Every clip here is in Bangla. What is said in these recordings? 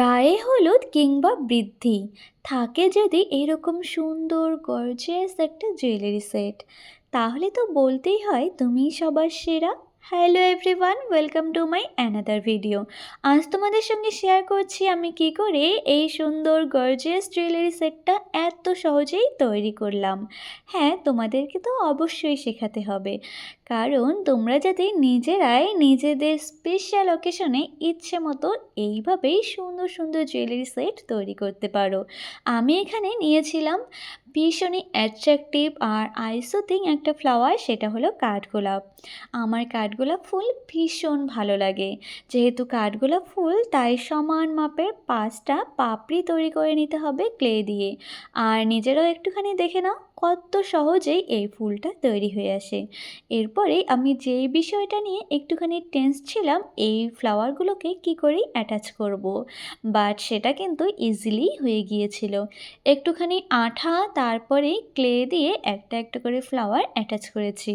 গায়ে হলুদ কিংবা বৃদ্ধি। থাকে যদি এরকম সুন্দর গর্জিয়াস একটা জুয়েলারি সেট তাহলে তো বলতেই হয় তুমি সবার সেরা। Hello everyone welcome to my another video আজ তোমাদের সঙ্গে শেয়ার করছি আমি কি করে এই সুন্দর গর্জিয়াস জুয়েলারি সেটটা এত সহজেই তৈরি করলাম। হ্যাঁ তোমাদেরকে তো অবশ্যই শেখাতে হবে। কারণ তোমরা যাতে নিজেরাই নিজেদের স্পেশাল অকেশনে ইচ্ছে মতো এইভাবেই সুন্দর সুন্দর জুয়েলারি সেট তৈরি করতে পারো। আমি এখানে নিয়েছিলাম ভীষণই অ্যাট্রাকটিভ আর আইসোথিং একটা ফ্লাওয়ার সেটা হলো কাঠগোলাপ। আমার কাঠগোলাপ ফুল ভীষণ ভালো লাগে। যেহেতু কাঠগোলাপ ফুল, তাই সমান মাপের পাঁচটা পাপড়ি তৈরি করে নিতে হবে ক্লে দিয়ে। আর নিজেরাও একটুখানি দেখে নাও। কত সহজেই এই ফুলটা তৈরি হয়ে আসে। এরপরে আমি যেই বিষয়টা নিয়ে একটুখানি টেন্স ছিলাম, এই ফ্লাওয়ারগুলোকে কি করে অ্যাটাচ করব। বাট সেটা কিন্তু ইজিলি হয়ে গিয়েছিল। একটুখানি আঠা, তারপরে ক্লে দিয়ে একটা একটা করে ফ্লাওয়ার অ্যাটাচ করেছি।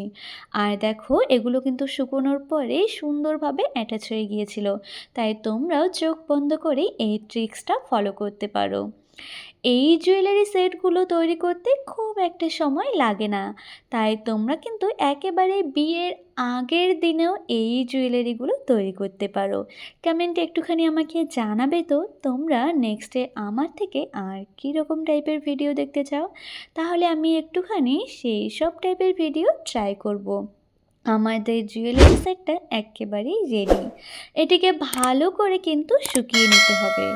আর দেখো, এগুলো কিন্তু শুকোনোর পরে সুন্দরভাবে অ্যাটাচ হয়ে গিয়েছিল। তাই তোমরাও চোখ বন্ধ করে এই ট্রিক্সটা ফলো করতে পারো। এই জুয়েলারি সেটগুলো তৈরি করতে খুব একটা সময় লাগে না। তাই তোমরা কিন্তু একেবারে বিয়ের আগের দিনেও এই জুয়েলারিগুলো তৈরি করতে পারো। কমেন্টে একটুখানি আমাকে জানাবে তো, তোমরা নেক্সটে আমার থেকে আর কী রকম টাইপের ভিডিও দেখতে চাও? তাহলে আমি একটুখানি সেই সব টাইপের ভিডিও ট্রাই করব। আমাদের জুয়েলারি সেটটা একেবারেই রেডি এটিকে ভালো করে কিন্তু শুকিয়ে নিতে হবে।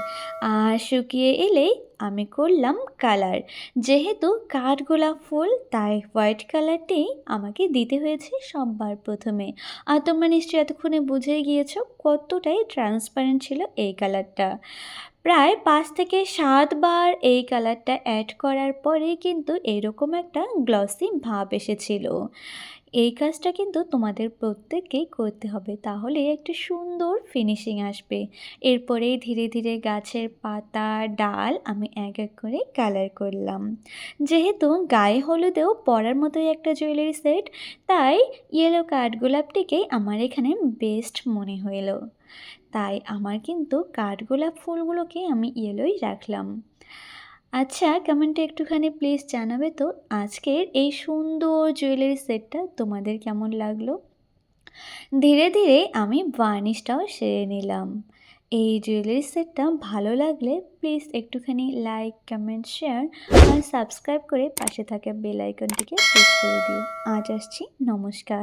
আর শুকিয়ে এলেই আমি করলাম কালার। যেহেতু কাঠগোলাপ ফুল, তাই হোয়াইট কালারটি আমাকে দিতে হয়েছে সববার প্রথমে। আর তোমরা নিশ্চয়ই এতক্ষণে বুঝে গিয়েছো কতটাই ট্রান্সপারেন্ট ছিল এই কালারটা। প্রায় পাঁচ থেকে সাতবার এই কালারটা অ্যাড করার পরে কিন্তু এরকম একটা গ্লসি ভাব এসেছিল। এই কাজটা কিন্তু তোমাদের প্রত্যেককেই করতে হবে, তাহলে একটি সুন্দর ফিনিশিং আসবে। এরপরেই ধীরে ধীরে গাছের পাতা, ডাল আমি এক এক করে কালার করলাম। যেহেতু গায়ে হলুদেও পরার মতোই একটা জুয়েলারি সেট তাই ইয়েলো কাঠ কাঠগোলাপটিকেই আমার এখানে বেস্ট মনে হলো তাই আমার কিন্তু কাঠগোলাপ ফুলগুলোকে আমি ইয়েলোই রাখলাম। আচ্ছা কমেন্টে একটুখানি প্লিজ জানাবে তো, আজকের এই সুন্দর জুয়েলারি সেটটা তোমাদের কেমন লাগল? ধীরে ধীরে আমি বার্নিশটাও সেরে নিলাম। এই জুয়েলারি সেটটা ভালো লাগলে প্লিজ একটুখানি লাইক কমেন্ট শেয়ার আর সাবস্ক্রাইব করে পাশে থাকা বেল আইকনটিকে প্রেস করে দিও। আজ আসছি, নমস্কার।